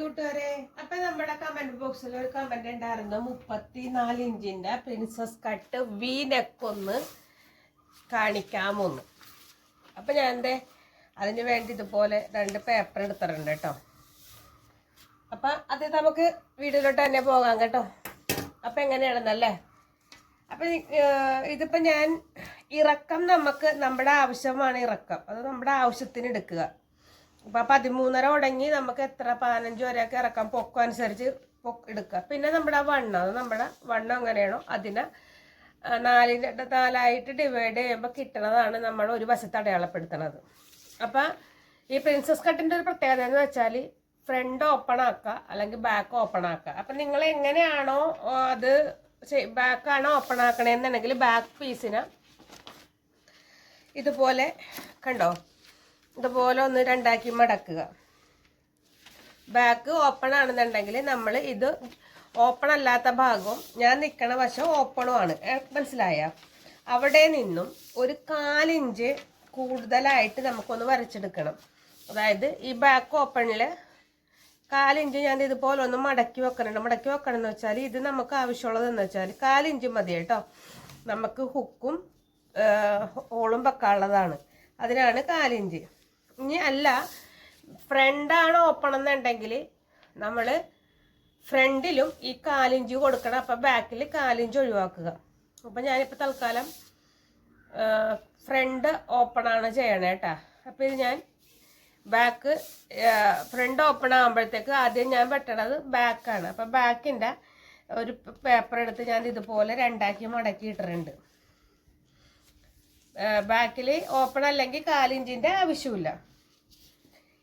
കൂട്ടുകാരെ. അപ്പൊ നമ്മുടെ കമന്റ് ബോക്സിൽ ഒരു കമന്റ് ഉണ്ടായിരുന്നു. മുപ്പത്തിനാല് ഇഞ്ചിന്റെ പ്രിൻസസ് കട്ട് വീനക്കൊന്ന് കാണിക്കാമൊന്ന്. അപ്പൊ ഞാൻ എന്തേ അതിന് വേണ്ടി ഇതുപോലെ രണ്ട് പേപ്പർ എടുത്തിട്ടുണ്ട് കേട്ടോ. അപ്പൊ അത് നമുക്ക് വീഡിയോയിലോട്ട് തന്നെ പോകാം കേട്ടോ. അപ്പൊ എങ്ങനെയാണെന്നല്ലേ? അപ്പൊ ഇതിപ്പോ ഞാൻ ഇറക്കം നമുക്ക് നമ്മുടെ ആവശ്യമാണ് ഇറക്കം. അത് നമ്മുടെ ആവശ്യത്തിന് എടുക്കുക. അപ്പൊ പതിമൂന്നര ഉടങ്ങി നമുക്ക് എത്ര പതിനഞ്ച് വരെയൊക്കെ ഇറക്കാം പൊക്കം അനുസരിച്ച് എടുക്കുക. പിന്നെ നമ്മുടെ വണ്ണം അത് നമ്മുടെ വണ്ണം എങ്ങനെയാണോ അതിനെ നാലിന്റെ നാലായിട്ട് ഡിവൈഡ് ചെയ്യുമ്പോൾ കിട്ടണതാണ് നമ്മൾ ഒരു വശത്ത് അടയാളപ്പെടുത്തണത്. അപ്പം ഈ പ്രിൻസസ് കട്ടിന്റെ ഒരു പ്രത്യേകത എന്ന് വെച്ചാൽ ഫ്രണ്ട് ഓപ്പൺ ആക്കുക അല്ലെങ്കിൽ ബാക്ക് ഓപ്പൺ ആക്കുക. അപ്പം നിങ്ങൾ എങ്ങനെയാണോ അത് ബാക്കാണോ ഓപ്പൺ ആക്കണേന്നുണ്ടെങ്കിൽ ബാക്ക് പീസിനെ ഇതുപോലെ കണ്ടോ? ഇതുപോലെ ഒന്ന് രണ്ടാക്കി മടക്കുക. ബാക്ക് ഓപ്പൺ ആണെന്നുണ്ടെങ്കിൽ നമ്മൾ ഇത് ഓപ്പൺ അല്ലാത്ത ഭാഗവും ഞാൻ നിൽക്കണ വശം ഓപ്പണും ആണ്. മനസ്സിലായ? അവിടെ നിന്നും ഒരു കാലിഞ്ച് കൂടുതലായിട്ട് നമുക്കൊന്ന് വരച്ചെടുക്കണം. അതായത് ഈ ബാക്ക് ഓപ്പണിൽ കാലിഞ്ച് ഞാൻ ഇതുപോലെ ഒന്ന് മടക്കി വെക്കണുണ്ട്. മടക്കി വെക്കണം എന്ന് വെച്ചാൽ ഇത് നമുക്ക് ആവശ്യമുള്ളതെന്ന് വെച്ചാൽ കാലിഞ്ച് മതി കേട്ടോ. നമുക്ക് ഹുക്കും ഓളും വെക്കാനുള്ളതാണ്. അതിനാണ് കാലിഞ്ച്. ഇനി അല്ല ഫ്രണ്ടാണ് ഓപ്പൺ എന്നുണ്ടെങ്കിൽ നമ്മൾ ഫ്രണ്ടിലും ഈ കാലിഞ്ച് കൊടുക്കണം. അപ്പം ബാക്കിൽ കാലിഞ്ച് ഒഴിവാക്കുക. അപ്പം ഞാനിപ്പോൾ തൽക്കാലം ഫ്രണ്ട് ഓപ്പൺ ആണ് ചെയ്യണേ കേട്ടാ അപ്പോൾ ഇത് ഞാൻ ബാക്ക് ഫ്രണ്ട് ഓപ്പൺ ആകുമ്പോഴത്തേക്ക് ആദ്യം ഞാൻ വെട്ടണത് ബാക്കാണ് അപ്പം ബാക്കിന്റെ ഒരു പേപ്പർ എടുത്ത് ഞാൻ ഇതുപോലെ രണ്ടാക്കി മടക്കി ഇട്ടിട്ടുണ്ട് ബാക്കിൽ ഓപ്പൺ അല്ലെങ്കിൽ കാലിഞ്ചിന്റെ ആവശ്യമില്ല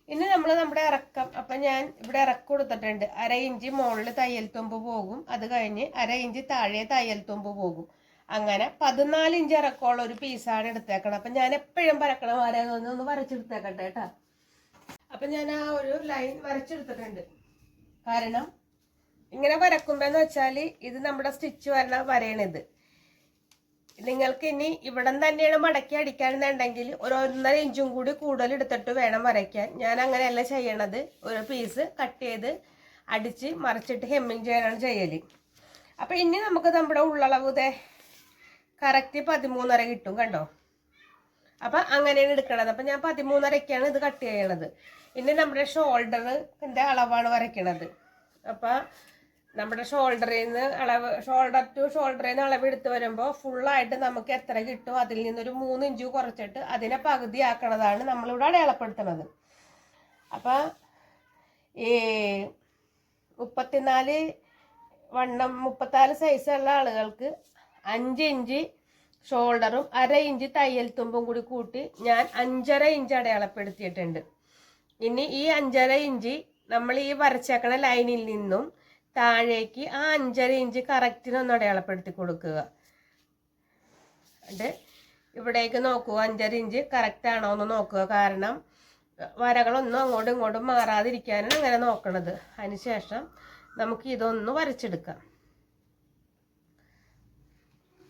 ഇനി നമ്മൾ നമ്മുടെ ഇറക്കം അപ്പം ഞാൻ ഇവിടെ ഇറക്കം കൊടുത്തിട്ടുണ്ട്. അര ഇഞ്ച് മുകളിൽ തയ്യൽ തുമ്പ് പോകും. അത് കഴിഞ്ഞ് അര ഇഞ്ച് താഴെ തയ്യൽ തുമ്പ് പോകും. അങ്ങനെ പതിനാല് ഇഞ്ച് ഇറക്കമുള്ള ഒരു പീസാണ് എടുത്തേക്കണം അപ്പം ഞാൻ എപ്പോഴും പരക്കണം വരെ ഒന്ന് വരച്ചെടുത്തേക്കട്ടെ കേട്ടോ. അപ്പം ഞാൻ ആ ഒരു ലൈൻ വരച്ചെടുത്തിട്ടുണ്ട്. കാരണം ഇങ്ങനെ വരക്കുമ്പോഴെന്ന് വെച്ചാൽ ഇത് നമ്മുടെ സ്റ്റിച്ച് വരണ വരയണിത് നിങ്ങൾക്ക് ഇനി ഇവിടം തന്നെയാണ് മടക്കി അടിക്കാണെന്നുണ്ടെങ്കിൽ ഒരു ഒന്നര ഇഞ്ചും കൂടി കൂടുതൽ എടുത്തിട്ട് വേണം വരയ്ക്കാൻ. ഞാൻ അങ്ങനെയല്ല ചെയ്യണത്. ഒരു പീസ് കട്ട് ചെയ്ത് അടിച്ച് മറിച്ചിട്ട് ഹെമ്മിങ് ചെയ്യാനാണ് ചെയ്യൽ അപ്പം ഇനി നമുക്ക് നമ്മുടെ ഉള്ളളവ് ഇതേ കറക്റ്റ് പതിമൂന്നര കിട്ടും കണ്ടോ? അപ്പം അങ്ങനെയാണ് എടുക്കണത്. അപ്പം ഞാൻ പതിമൂന്നരയ്ക്കാണ് ഇത് കട്ട് ചെയ്യണത്. ഇനി നമ്മുടെ ഷോൾഡറിന്റെ അളവാണ് വരയ്ക്കണത്. അപ്പം നമ്മുടെ ഷോൾഡറിൽ നിന്ന് അളവ് ഷോൾഡർ ടു ഷോൾഡറിൽ നിന്ന് അളവ് എടുത്ത് വരുമ്പോൾ ഫുള്ളായിട്ട് നമുക്ക് എത്ര കിട്ടും? അതിൽ നിന്നൊരു മൂന്ന് ഇഞ്ച് കുറച്ചിട്ട് അതിനെ പകുതി ആക്കണതാണ് നമ്മളിവിടെ അടയാളപ്പെടുത്തുന്നത്. അപ്പം ഈ മുപ്പത്തിനാല് വണ്ണം മുപ്പത്തിനാല് സൈസുള്ള ആളുകൾക്ക് അഞ്ച് ഇഞ്ച് ഷോൾഡറും അര ഇഞ്ച് തയ്യൽ തുമ്പും കൂടി കൂട്ടി ഞാൻ അഞ്ചര ഇഞ്ച് അടയാളപ്പെടുത്തിയിട്ടുണ്ട്. ഇനി ഈ അഞ്ചര ഇഞ്ച് നമ്മൾ ഈ വരച്ചേക്കണ ലൈനിൽ നിന്നും താഴേക്ക് ആ അഞ്ചര ഇഞ്ച് കറക്റ്റിനൊന്ന് അടയാളപ്പെടുത്തി കൊടുക്കുക. എന്നിട്ട് ഇവിടേക്ക് നോക്കുക അഞ്ചര ഇഞ്ച് കറക്റ്റ് ആണോ എന്ന് നോക്കുക. കാരണം വരകളൊന്നും അങ്ങോട്ടും ഇങ്ങോട്ടും മാറാതിരിക്കാനാണ് അങ്ങനെ നോക്കണത്. അതിനുശേഷം നമുക്ക് ഇതൊന്ന് വരച്ചെടുക്കാം.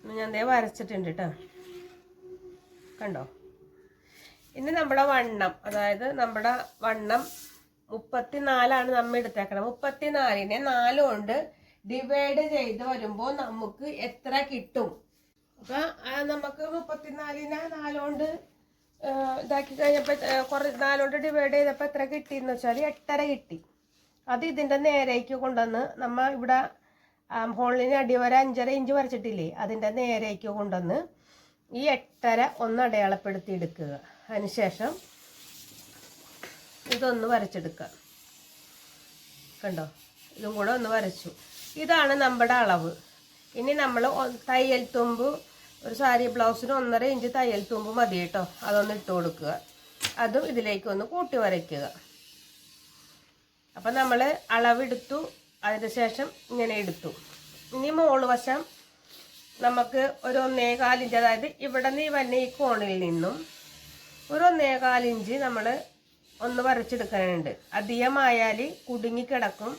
ഞാൻ ദേ വരച്ചിട്ടുണ്ട് കേട്ടോ കണ്ടോ? ഇനി നമ്മുടെ വണ്ണം അതായത് നമ്മുടെ വണ്ണം മുപ്പത്തിനാലാണ് നമ്മൾ എടുത്തേക്കണം മുപ്പത്തിനാലിനെ നാല് കൊണ്ട് ഡിവൈഡ് ചെയ്ത് വരുമ്പോൾ നമുക്ക് എത്ര കിട്ടും? അപ്പൊ നമുക്ക് മുപ്പത്തിനാലിനെ നാലുകൊണ്ട് ഇതാക്കി കഴിഞ്ഞപ്പോൾ കുറേ നാലുകൊണ്ട് ഡിവൈഡ് ചെയ്തപ്പോൾ എത്ര കിട്ടിയെന്ന് വെച്ചാൽ എട്ടര കിട്ടി. അത് ഇതിന്റെ നേരേക്ക് കൊണ്ടുവന്ന് നമ്മ ഇവിടെ ഹോളിന് അടിവരെ അഞ്ചര ഇഞ്ച് വരച്ചിട്ടില്ലേ? അതിന്റെ നേരേക്ക് കൊണ്ടുവന്ന് ഈ എട്ടര ഒന്ന് അടയാളപ്പെടുത്തി എടുക്കുക. അതിനുശേഷം ഇതൊന്ന് വരച്ചെടുക്കുക. കണ്ടോ? ഇതും കൂടെ ഒന്ന് വരച്ചു. ഇതാണ് നമ്മുടെ അളവ്. ഇനി നമ്മൾ തയ്യൽ തുമ്പ് ഒരു സാരി ബ്ലൗസിന് ഒന്നര ഇഞ്ച് തയ്യൽ തുമ്പ് മതി കേട്ടോ. അതൊന്ന് ഇട്ട് കൊടുക്കുക. അതും ഇതിലേക്ക് ഒന്ന് കൂട്ടി വരയ്ക്കുക. അപ്പം നമ്മൾ അളവെടുത്തു. അതിന് ശേഷം ഇങ്ങനെ എടുത്തു. ഇനി മോൾ വശം നമുക്ക് ഒരു ഒന്നേകാലിഞ്ച് അതായത് ഇവിടെ നിന്ന് വന്നെ ഈ കോണിൽ നിന്നും ഒരു ഒന്നേകാലിഞ്ച് നമ്മൾ ഒന്ന് വരച്ചെടുക്കാനുണ്ട്. അധികമായാൽ കുടുങ്ങിക്കിടക്കും.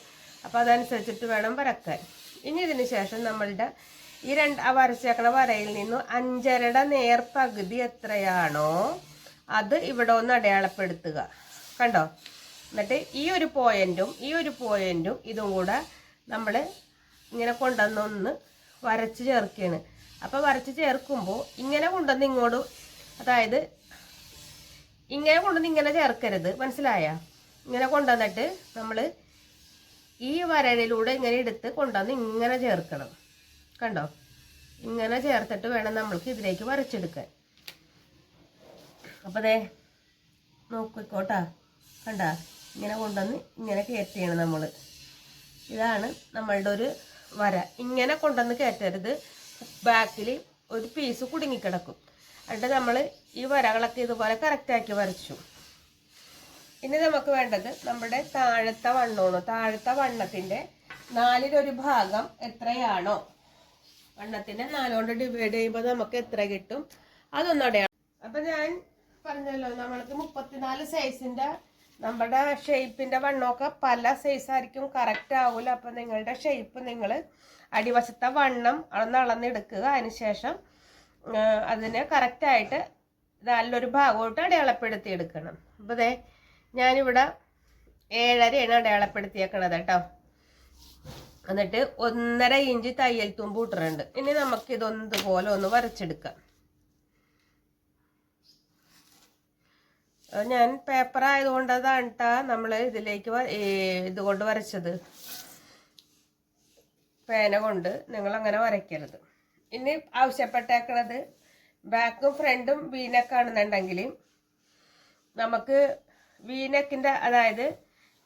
അപ്പോൾ അതനുസരിച്ചിട്ട് വേണം വരക്കാൻ. ഇനി ഇതിന് ശേഷം നമ്മളുടെ ഈ രണ്ട് ആ വരച്ചേക്കണ വരയിൽ നിന്നും അഞ്ചരയുടെ നേർപകുതി എത്രയാണോ അത് ഇവിടെ ഒന്ന് അടയാളപ്പെടുത്തുക. കണ്ടോ? എന്നിട്ട് ഈ ഒരു പോയിന്റും ഈ ഒരു പോയിന്റും ഇതും കൂടെ നമ്മൾ ഇങ്ങനെ കൊണ്ടുവന്നൊന്ന് വരച്ച് ചേർക്കുകയാണ് അപ്പോൾ വരച്ച് ചേർക്കുമ്പോൾ ഇങ്ങനെ കൊണ്ടുവന്ന് ഇങ്ങോട്ട് അതായത് ഇങ്ങനെ കൊണ്ടുവന്ന് ഇങ്ങനെ ചേർക്കരുത്. മനസ്സിലായ? ഇങ്ങനെ കൊണ്ടുവന്നിട്ട് നമ്മൾ ഈ വരയിലൂടെ ഇങ്ങനെ എടുത്ത് കൊണ്ടുവന്ന് ഇങ്ങനെ ചേർക്കണം. കണ്ടോ? ഇങ്ങനെ ചേർത്തിട്ട് വേണം നമ്മൾക്ക് ഇതിലേക്ക് വരച്ചെടുക്കാൻ. അപ്പോൾ ദേ നോക്കിക്കോട്ടാ. കണ്ട? ഇങ്ങനെ കൊണ്ടുവന്ന് ഇങ്ങനെ കയറ്റിയാണ് നമ്മൾ ഇതാണ് നമ്മളുടെ ഒരു വര. ഇങ്ങനെ കൊണ്ടുവന്ന് കയറ്റരുത്. ബാക്കിൽ ഒരു പീസ് കുടുങ്ങിക്കിടക്കും. എന്നിട്ട് നമ്മൾ ഈ വരകളൊക്കെ ഇതുപോലെ കറക്റ്റാക്കി വരച്ചു. ഇനി നമുക്ക് വേണ്ടത് നമ്മുടെ താഴത്തെ വണ്ണമാണ്. താഴത്തെ വണ്ണത്തിന്റെ നാലിലൊരു ഭാഗം എത്രയാണോ? വണ്ണത്തിനെ നാലുകൊണ്ട് ഡിവൈഡ് ചെയ്യുമ്പോൾ നമുക്ക് എത്ര കിട്ടും? അതൊന്നടയാണ് അപ്പം ഞാൻ പറഞ്ഞല്ലോ നമ്മൾക്ക് മുപ്പത്തിനാല് സൈസിന്റെ നമ്മുടെ ഷേപ്പിന്റെ വണ്ണമൊക്കെ പല സൈസായിരിക്കും കറക്റ്റ് ആവൂല. അപ്പം നിങ്ങളുടെ ഷേപ്പ് നിങ്ങൾ അടിവശത്തെ വണ്ണം അളന്ന് അളന്നെടുക്കുക. അതിനുശേഷം ആ, അതിനെ കറക്റ്റായിട്ട് നല്ലൊരു ഭാഗമായിട്ട് അടയാളപ്പെടുത്തി എടുക്കണം അപ്പോൾ ദേ ഞാനിവിടെ ഏഴരയാണ് അടയാളപ്പെടുത്തിയേക്കണത് കേട്ടോ. എന്നിട്ട് ഒന്നര ഇഞ്ച് തയ്യൽ തുമ്പ് ഇട്ടിട്ടുണ്ട്. ഇനി നമുക്ക് ഇതൊന്ന് ഇതുപോലെ ഒന്ന് വരച്ചെടുക്കാം. ഞാൻ പേപ്പർ ആയതുകൊണ്ട് അതാണ് ട്ടാ നമ്മൾ ഇതിലേക്ക് ഇതുകൊണ്ട് വരച്ചത്. പേന കൊണ്ട് നിങ്ങൾ അങ്ങനെ വരയ്ക്കരുത്. ഇനി ആവശ്യപ്പെട്ടേക്കണത് ബാക്കും ഫ്രണ്ടും വീനക്കാണെന്നുണ്ടെങ്കിൽ നമുക്ക് വീനക്കിന്റെ അതായത്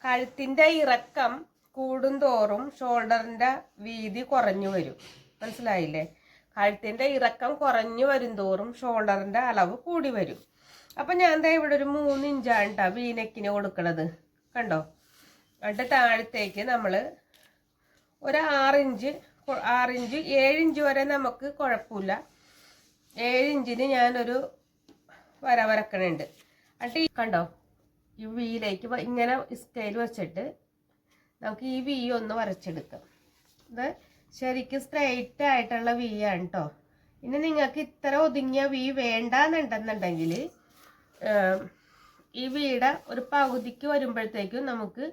കഴുത്തിന്റെ ഇറക്കം കൂടുന്തോറും ഷോൾഡറിന്റെ വീതി കുറഞ്ഞു വരും. മനസ്സിലായില്ലേ? കഴുത്തിന്റെ ഇറക്കം കുറഞ്ഞു വരും തോറും ഷോൾഡറിന്റെ അളവ് കൂടി വരും. അപ്പം ഞാൻ എന്താ ഇവിടെ ഒരു മൂന്ന് ഇഞ്ചാണ് കേട്ടോ വീനക്കിന് കൊടുക്കണത്. കണ്ടോ? എന്നിട്ട് താഴത്തേക്ക് നമ്മൾ ഒരു ആറിഞ്ച് ആറിഞ്ച് ഏഴിഞ്ച് വരെ നമുക്ക് കുഴപ്പമില്ല. ഏഴിഞ്ചിന് ഞാനൊരു വര വരക്കണുണ്ട്. എന്നിട്ട് ഈ കണ്ടോ? ഈ വീയിലേക്ക് ഇങ്ങനെ സ്കെയിൽ വെച്ചിട്ട് നമുക്ക് ഈ വീ ഒന്ന് വരച്ചെടുക്കാം. ഇത് ശരിക്കും സ്ട്രെയിറ്റ് ആയിട്ടുള്ള വീ ആണ് കേട്ടോ ഇനി നിങ്ങൾക്ക് ഇത്ര ഒതുങ്ങിയ വി വേണ്ടാന്നുണ്ടെന്നുണ്ടെങ്കിൽ ഈ വീട ഒരു പകുതിക്ക് വരുമ്പോഴത്തേക്കും നമുക്ക്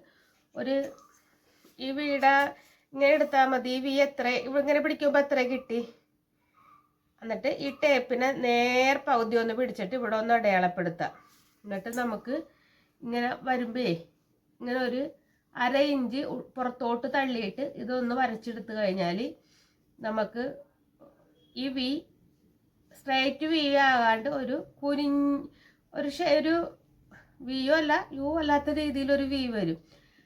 ഒരു ഈ വീട ഇങ്ങനെ എടുത്താൽ മതി. വി എത്ര? ഇങ്ങനെ പിടിക്കുമ്പോൾ എത്ര കിട്ടി? എന്നിട്ട് ഈ ടേപ്പിനെ നേർ പകുതി ഒന്ന് പിടിച്ചിട്ട് ഇവിടെ ഒന്ന് അടയാളപ്പെടുത്താം. എന്നിട്ട് നമുക്ക് ഇങ്ങനെ വരുമ്പേ ഇങ്ങനെ ഒരു അര ഇഞ്ച് പുറത്തോട്ട് തള്ളിയിട്ട് ഇതൊന്ന് വരച്ചെടുത്ത് കഴിഞ്ഞാൽ നമുക്ക് ഈ വി സ്ട്രൈറ്റ് വി ആകാണ്ട് ഒരു കുനി ഒരു ഒരു വിയോ അല്ല യു അല്ലാത്ത രീതിയിൽ ഒരു വി വരും.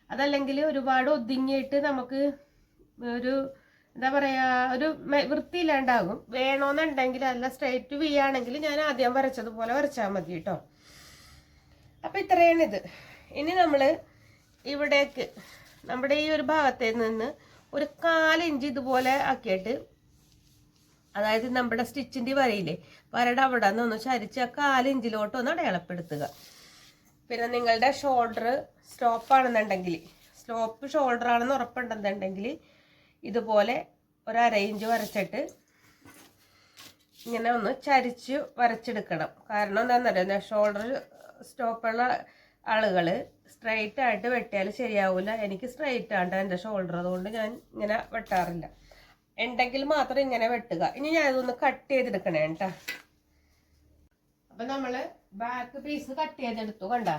അതല്ലെങ്കിൽ ഒരുപാട് ഒതുങ്ങിയിട്ട് നമുക്ക് ഒരു എന്താ പറയാ ഒരു വൃത്തിയില്ലാണ്ടാകും. വേണമെന്നുണ്ടെങ്കിൽ അല്ല സ്ട്രൈറ്റ് വി ആണെങ്കിൽ ഞാൻ ആദ്യം വരച്ചതുപോലെ വരച്ചാൽ മതി കേട്ടോ. അപ്പം ഇത്രയാണ് ഇത് ഇനി നമ്മൾ ഇവിടേക്ക് നമ്മുടെ ഈ ഒരു ഭാഗത്ത് നിന്ന് ഒരു കാലിഞ്ച് ഇതുപോലെ ആക്കിയിട്ട് അതായത് നമ്മുടെ സ്റ്റിച്ചിന്റെ വരയില്ലേ വരയുടെ അവിടെ നിന്ന് ഒന്ന് ചരിച്ച് ആ കാലിഞ്ചിലോട്ട് ഒന്ന് അടയാളപ്പെടുത്തുക. പിന്നെ നിങ്ങളുടെ ഷോൾഡർ സ്റ്റോപ്പ് ആണെന്നുണ്ടെങ്കിൽ സ്ലോപ്പ് ഷോൾഡർ ആണെന്ന് ഉറപ്പുണ്ടെന്നുണ്ടെങ്കിൽ ഇതുപോലെ ഒരു അര ഇഞ്ച് വരച്ചിട്ട് ഇങ്ങനെ ഒന്ന് ചരിച്ച് വരച്ചെടുക്കണം. കാരണം എന്താണെന്നറിയാം? ഷോൾഡർ സ്റ്റോപ്പുള്ള ആളുകൾ സ്ട്രൈറ്റ് ആയിട്ട് വെട്ടിയാൽ ശരിയാവില്ല എനിക്ക് സ്ട്രൈറ്റ് ആണ് എന്റെ ഷോൾഡർ അതുകൊണ്ട് ഞാൻ ഇങ്ങനെ വെട്ടാറില്ല. ഉണ്ടെങ്കിൽ മാത്രം ഇങ്ങനെ വെട്ടുക. ഇനി ഞാൻ ഇതൊന്ന് കട്ട് ചെയ്തെടുക്കണേ കേട്ടോ അപ്പൊ നമ്മൾ ബാക്ക് പീസ് കട്ട് ചെയ്തെടുത്തു കണ്ട?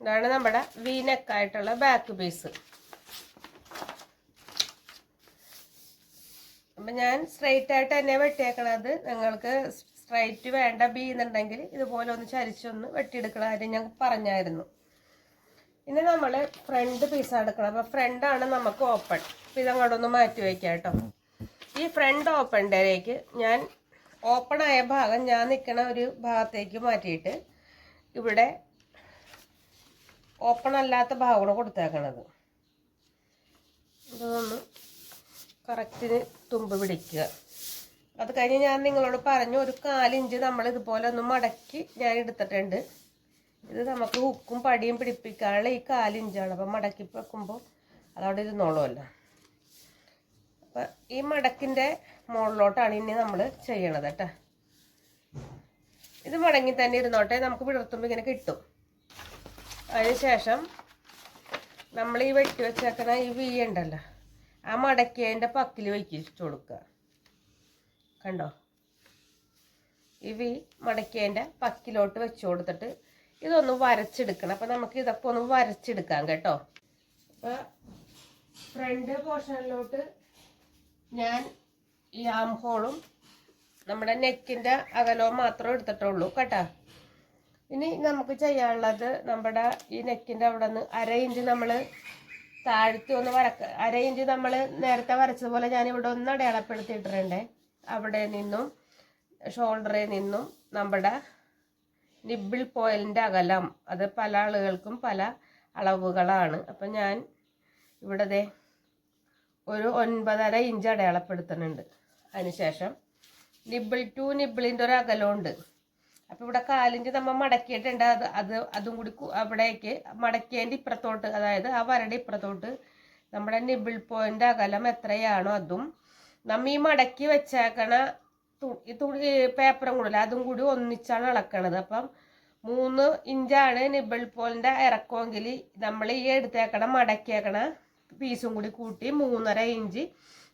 ഇതാണ് നമ്മുടെ വീനക്കായിട്ടുള്ള ബാക്ക് പീസ് അപ്പൊ ഞാൻ സ്ട്രൈറ്റ് ആയിട്ട് തന്നെ വെട്ടിയേക്കണത്. നിങ്ങൾക്ക് സ്ട്രൈറ്റ് വേണ്ട ബി എന്നുണ്ടെങ്കിൽ ഇതുപോലെ ഒന്ന് ചരിച്ചൊന്ന് വെട്ടിയെടുക്കണ കാര്യം ഞാൻ പറഞ്ഞായിരുന്നു. ഇനി നമ്മൾ ഫ്രണ്ട് പീസ് എടുക്കണം അപ്പോൾ ഫ്രണ്ടാണ് നമുക്ക് ഓപ്പൺ ഇത് അങ്ങോട്ടൊന്ന് മാറ്റി വയ്ക്കാം കേട്ടോ. ഈ ഫ്രണ്ട് ഓപ്പണിന്റെലേക്ക് ഞാൻ ഓപ്പൺ ആയ ഭാഗം ഞാൻ നിൽക്കുന്ന ഒരു ഭാഗത്തേക്ക് മാറ്റിയിട്ട് ഇവിടെ ഓപ്പൺ അല്ലാത്ത ഭാഗമാണ് കൊടുത്തേക്കണത്. ഇതൊന്ന് കറക്റ്റിന് തുമ്പ് പിടിക്കുക. അത് കഴിഞ്ഞ് ഞാൻ നിങ്ങളോട് പറഞ്ഞു ഒരു കാലിഞ്ച് നമ്മൾ ഇതുപോലെ ഒന്ന് മടക്കി ഞാൻ എടുത്തിട്ടുണ്ട്. ഇത് നമുക്ക് ഹുക്കും പടിയും പിടിപ്പിക്കാനുള്ള ഈ കാലിഞ്ചാണ്. അപ്പം മടക്കി വെക്കുമ്പോൾ അതവിടെ ഇരുന്നോളുമല്ലോ. അപ്പം ഈ മടക്കിന്റെ മുകളിലോട്ടാണ് ഇനി നമ്മൾ ചെയ്യണത് കേട്ടോ. ഇത് മടങ്ങി തന്നെ ഇരുന്നോട്ടെ നമുക്ക് വിടർത്തുമ്പോൾ ഇങ്ങനെ കിട്ടും. അതിനുശേഷം നമ്മൾ ഈ വെട്ടി വെച്ചേക്കണ ഈ വീ ഉണ്ടല്ലോ ആ മടക്കിയതിന്റെ പക്കിൽ വയ്ക്കിച്ചു കൊടുക്കുക. കണ്ടോ? ഇവ മടക്കിയതിന്റെ പക്കിലോട്ട് വെച്ച് കൊടുത്തിട്ട് ഇതൊന്ന് വരച്ചെടുക്കണം. അപ്പം നമുക്ക് ഇതൊക്കെ ഒന്ന് വരച്ചെടുക്കാം കേട്ടോ. അപ്പം ഫ്രണ്ട് പോർഷനിലോട്ട് ഞാൻ ഈ ആം ഹോളും നമ്മുടെ നെക്കിന്റെ അകലവും മാത്രം എടുത്തിട്ടുള്ളൂ കേട്ടോ. ഇനി നമുക്ക് ചെയ്യാനുള്ളത് നമ്മുടെ ഈ നെക്കിന്റെ അവിടെ നിന്ന് അര ഇഞ്ച് നമ്മൾ താഴ്ത്തി ഒന്ന് വരക്ക അര ഇഞ്ച് നമ്മൾ നേരത്തെ വരച്ചതുപോലെ ഞാൻ ഇവിടെ ഒന്ന് അടയാളപ്പെടുത്തിയിട്ടുണ്ട് അവിടെ നിന്നും ഷോൾഡറിൽ നിന്നും നമ്മുടെ നിബിൾ പോയിലിന്റെ അകലം. അത് പല ആളുകൾക്കും പല അളവുകളാണ്. അപ്പം ഞാൻ ഇവിടെ ഒരു ഒൻപതര ഇഞ്ച് അടയാളപ്പെടുത്തുന്നുണ്ട്. അതിനുശേഷം നിബിൾ ടു നിബിളിന്റെ ഒരു അകലമുണ്ട്. അപ്പോൾ ഇവിടെ കാലിഞ്ച് നമ്മൾ മടക്കിയിട്ടുണ്ട്. അത് അത് അതും കൂടി അവിടേക്ക് മടക്കിയതിന്റെ ഇപ്പുറത്തോട്ട് അതായത് ആ വരയുടെ ഇപ്പുറത്തോട്ട് നമ്മുടെ നിബിൾ പോയിന്റ് അകലം എത്രയാണോ അതും നമ്മ ഈ മടക്കി വെച്ചേക്കണ തുണി പേപ്പറും കൂടില്ല അതും കൂടി ഒന്നിച്ചാണ് ഇളക്കണത് അപ്പം മൂന്ന് ഇഞ്ചാണ് നിബിൾ പോലിന്റെ ഇറക്കുമെങ്കിൽ നമ്മൾ ഈ എടുത്തേക്കണ മടക്കിയേക്കണ പീസും കൂടി കൂട്ടി മൂന്നര ഇഞ്ച്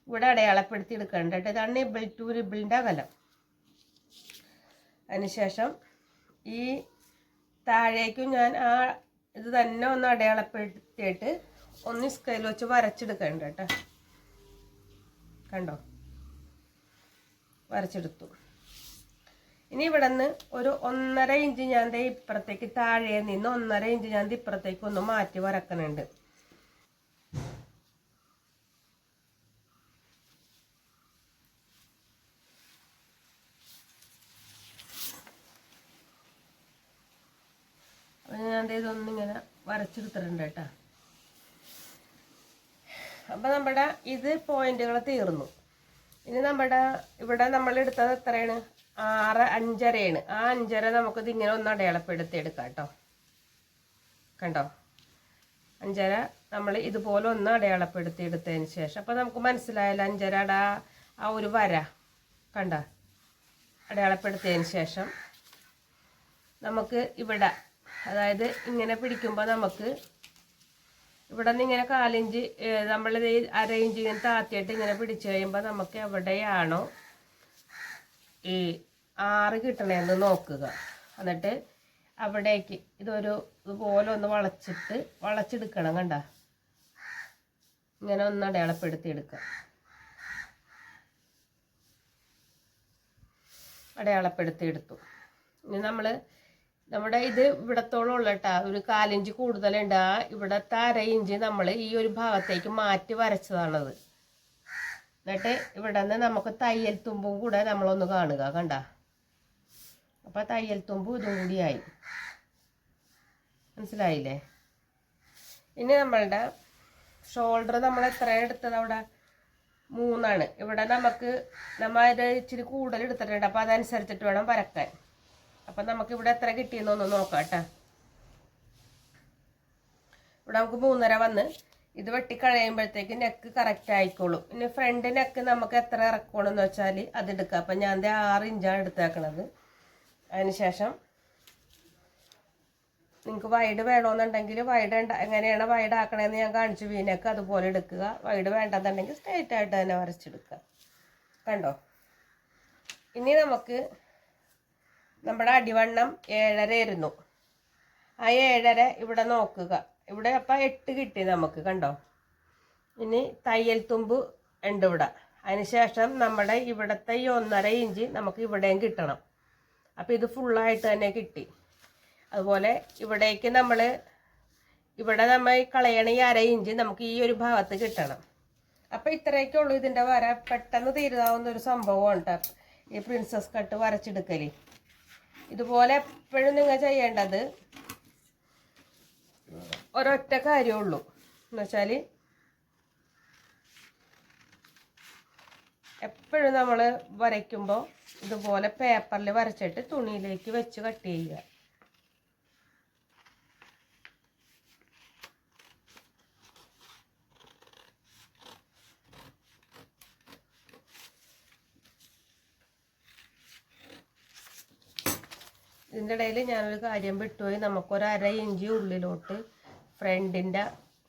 ഇവിടെ അടയാളപ്പെടുത്തി എടുക്കേണ്ടത്. ഇതാണ് നിബിൾ ടു നിബിളിന്റെ അകലം. അതിനുശേഷം ഈ താഴേക്കും ഞാൻ ആ ഇത് തന്നെ ഒന്ന് അടയാളപ്പെടുത്തിയിട്ട് ഒന്ന് സ്കെയിൽ വെച്ച് വരച്ചെടുക്കണ്ട കേട്ടോ. കണ്ടോ? വരച്ചെടുത്തു. ഇനി ഇവിടെ നിന്ന് ഒരു ഒന്നര ഇഞ്ച് ഞാൻ ഇപ്പുറത്തേക്ക് താഴെ നിന്ന് ഒന്നര ഇഞ്ച് ഞാൻ ഇപ്പുറത്തേക്ക് ഒന്ന് മാറ്റി വരക്കണുണ്ട് അപ്പൊ ഞാൻ ദേ ഇതൊന്നിങ്ങനെ വരച്ചെടുത്തിട്ടുണ്ട് കേട്ടോ. അപ്പൊ നമ്മുടെ ഇത് പോയിന്റുകൾ തീർന്നു. ഇനി നമ്മുടെ ഇവിടെ നമ്മൾ എടുത്തത് എത്രയാണ്? ആറ് അഞ്ചരയാണ്. ആ അഞ്ചര നമുക്കിത് ഇങ്ങനെ ഒന്ന് അടയാളപ്പെടുത്തി എടുക്കാം കേട്ടോ. കണ്ടോ? അഞ്ചര നമ്മൾ ഇതുപോലെ ഒന്ന് അടയാളപ്പെടുത്തി എടുത്തതിന് ശേഷം. അപ്പോൾ നമുക്ക് മനസ്സിലായല്ലോ അഞ്ചരയുടെ ആ ഒരു വര. കണ്ട? അടയാളപ്പെടുത്തിയതിന് ശേഷം നമുക്ക് ഇവിടെ അതായത് ഇങ്ങനെ പിടിക്കുമ്പോൾ നമുക്ക് ഇവിടെ നിന്ന് ഇങ്ങനെ കാലിഞ്ച് നമ്മൾ അര ഇഞ്ച് ഇങ്ങനെ താത്തിയിട്ട് ഇങ്ങനെ പിടിച്ചു കഴിയുമ്പോൾ നമുക്ക് എവിടെയാണോ ഈ ആറ് കിട്ടണേന്ന് നോക്കുക. എന്നിട്ട് അവിടേക്ക് ഇതൊരു ഇതുപോലെ ഒന്ന് വളച്ചിട്ട് വളച്ചെടുക്കണം കണ്ട? ഇങ്ങനെ ഒന്ന് അടയാളപ്പെടുത്തി എടുക്കുക അടയാളപ്പെടുത്തി എടുത്തു ഇനി നമ്മൾ നമ്മുടെ ഇത് ഇവിടത്തോളം ഉള്ള കേട്ടാ ഒരു കാലിഞ്ച് കൂടുതലുണ്ട്. ആ ഇവിടത്തെ അര ഇഞ്ച് നമ്മൾ ഈ ഒരു ഭാഗത്തേക്ക് മാറ്റി വരച്ചതാണത്. എന്നിട്ട് ഇവിടെ നിന്ന് നമുക്ക് തയ്യൽ തുമ്പും കൂടെ നമ്മളൊന്ന് കാണുക കണ്ട? അപ്പം തയ്യൽ തുമ്പും ഇതും കൂടിയായി മനസ്സിലായില്ലേ? ഇനി നമ്മളുടെ ഷോൾഡർ നമ്മൾ എത്ര എടുത്തത് അവിടെ? മൂന്നാണ്. ഇവിടെ നമുക്ക് നമ്മൾ ഇച്ചിരി കൂടുതൽ എടുത്തിട്ടുണ്ട്. അപ്പോൾ അതനുസരിച്ചിട്ട് വേണം വരക്കാൻ. അപ്പം നമുക്ക് ഇവിടെ എത്ര കിട്ടിയെന്നൊന്ന് നോക്കാം കേട്ടോ ഇവിടെ നമുക്ക് മൂന്നര വന്ന്. ഇത് വെട്ടി കഴിയുമ്പോഴത്തേക്ക് നെക്ക് കറക്റ്റ് ആയിക്കോളും. ഇനി ഫ്രണ്ട് നെക്ക് നമുക്ക് എത്ര ഇറക്കണമെന്ന് വെച്ചാൽ അത് എടുക്കാം. അപ്പം ഞാൻ ദേ ആറ് ഇഞ്ചാണ് എടുത്തേക്കണത്. അതിനുശേഷം നിങ്ങൾക്ക് വൈഡ് വേണമെന്നുണ്ടെങ്കിൽ വൈഡ് എങ്ങനെയാണ് വൈഡ് ആക്കണതെന്ന് ഞാൻ കാണിച്ചു വീനൊക്കെ അതുപോലെ എടുക്കുക. വൈഡ് വേണ്ടെന്നുണ്ടെങ്കിൽ സ്ട്രൈറ്റ് ആയിട്ട് തന്നെ വരച്ചെടുക്കുക. കണ്ടോ? ഇനി നമുക്ക് നമ്മുടെ അടിവണ്ണം ഏഴര ആയിരുന്നു ആ ഏഴര ഇവിടെ നോക്കുക. ഇവിടെ അപ്പം എട്ട് കിട്ടി നമുക്ക് കണ്ടോ? ഇനി തയ്യൽ തുമ്പ് ഉണ്ട് ഇവിടെ. അതിനുശേഷം നമ്മുടെ ഇവിടുത്തെ ഈ ഒന്നര ഇഞ്ച് നമുക്ക് ഇവിടെയും കിട്ടണം. അപ്പം ഇത് ഫുള്ളായിട്ട് തന്നെ കിട്ടി. അതുപോലെ ഇവിടേക്ക് നമ്മൾ ഇവിടെ നമ്മൾ കളയണ ഈ അര ഇഞ്ച് നമുക്ക് ഈ ഒരു ഭാഗത്ത് കിട്ടണം. അപ്പം ഇത്രയൊക്കെ ഉള്ളൂ ഇതിന്റെ വര. പെട്ടെന്ന് തീരുതാവുന്ന ഒരു സംഭവമാണ് കേട്ടോ ഈ പ്രിൻസസ് കട്ട് വരച്ചെടുക്കൽ ഇതുപോലെ എപ്പോഴും നിങ്ങൾ ചെയ്യേണ്ടത് ഒരൊറ്റ കാര്യമുള്ളൂ എന്ന് വെച്ചാൽ എപ്പോഴും നമ്മൾ വരയ്ക്കുമ്പോൾ ഇതുപോലെ പേപ്പറിൽ വരച്ചിട്ട് തുണിയിലേക്ക് വെച്ച് കട്ട് ചെയ്യുക. ഇതിന്റെ ഇടയിൽ ഞാനൊരു കാര്യം വിട്ടുപോയി. നമുക്കൊരു അര ഇഞ്ചി ഉള്ളിലോട്ട് ഫ്രണ്ടിന്റെ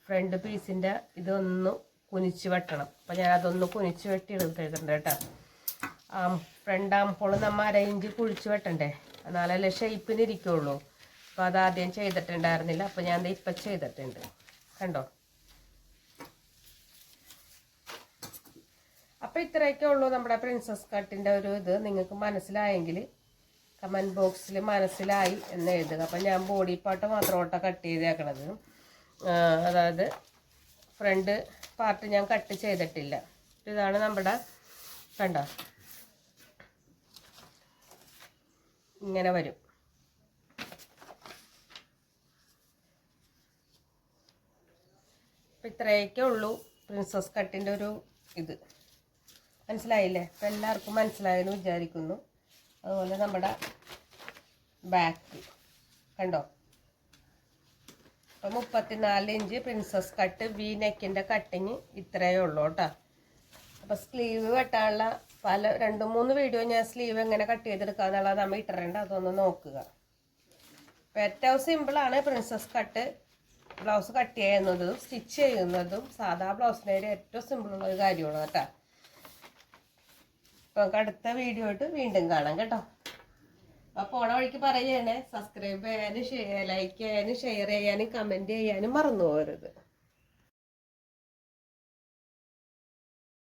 ഫ്രണ്ട് പീസിന്റെ ഇതൊന്ന് കുനിച്ച് വെട്ടണം. അപ്പോൾ ഞാൻ അതൊന്ന് കുനിച്ച് വെട്ടി എടുത്തേക്കുന്നുണ്ട് കേട്ടോ. ആ ഫ്രണ്ട് ആകുമ്പോൾ നമ്മൾ അര ഇഞ്ച് കുഴിച്ച് വെട്ടണ്ടേ? എന്നാലല്ലേ ഷേപ്പിന് ഇരിക്കുള്ളൂ. അപ്പോൾ അതാദ്യം ചെയ്തിട്ടുണ്ടായിരുന്നില്ല. അപ്പോൾ ഞാൻ ഇപ്പം ചെയ്തിട്ടുണ്ട്. കണ്ടോ? അപ്പോൾ ഇത്രയൊക്കെ ഉള്ളൂ നമ്മുടെ പ്രിൻസസ് കട്ടിന്റെ ഒരു ഇത്. നിങ്ങൾക്ക് മനസ്സിലായെങ്കിൽ കമന്റ് ബോക്സിൽ മനസ്സിലായി എന്ന് എഴുതുക. അപ്പം ഞാൻ ബോഡി പാർട്ട് മാത്രം മാത്രമാട്ടോ കട്ട് ചെയ്തേക്കണത് അതായത് ഫ്രണ്ട് പാർട്ട് ഞാൻ കട്ട് ചെയ്തിട്ടില്ല. ഇതാണ് നമ്മുടെ കണ്ട? ഇങ്ങനെ വരും. അപ്പം ഇത്രയൊക്കെ ഉള്ളൂ പ്രിൻസസ് കട്ടിന്റെ ഒരു ഇത്. മനസ്സിലായില്ലേ? അപ്പം എല്ലാവർക്കും മനസ്സിലായെന്ന് വിചാരിക്കുന്നു. അതുപോലെ നമ്മുടെ ബാക്ക് കണ്ടോ? അപ്പം മുപ്പത്തിനാല് ഇഞ്ച് പ്രിൻസസ് കട്ട് വി നെക്കിന്റെ കട്ടിങ് ഇത്രയേ ഉള്ളൂ കേട്ടോ. അപ്പോൾ സ്ലീവ് വെട്ടാനുള്ള പല രണ്ട് മൂന്ന് വീഡിയോ ഞാൻ സ്ലീവ് എങ്ങനെ കട്ട് ചെയ്തെടുക്കുക എന്നുള്ളത് നമ്മൾ ഇട്ടിട്ടുണ്ട് അതൊന്ന് നോക്കുക. ഏറ്റവും സിമ്പിളാണ് പ്രിൻസസ് കട്ട് ബ്ലൗസ് കട്ട് ചെയ്യുന്നതും സ്റ്റിച്ച് ചെയ്യുന്നതും സാധാ ബ്ലൗസിന്റെ ഏറ്റവും സിമ്പിളുള്ള ഒരു കാര്യമാണ് കേട്ടോ. അപ്പോൾ നമുക്ക് അടുത്ത വീഡിയോ ആയിട്ട് വീണ്ടും കാണാം കേട്ടോ. അപ്പോൾ പോണ വഴിക്ക് പറയണേ സബ്സ്ക്രൈബ് ചെയ്യാനും ലൈക്ക് ചെയ്യാനും ഷെയർ ചെയ്യാനും കമന്റ് ചെയ്യാനും മറന്നു പോകരുത്.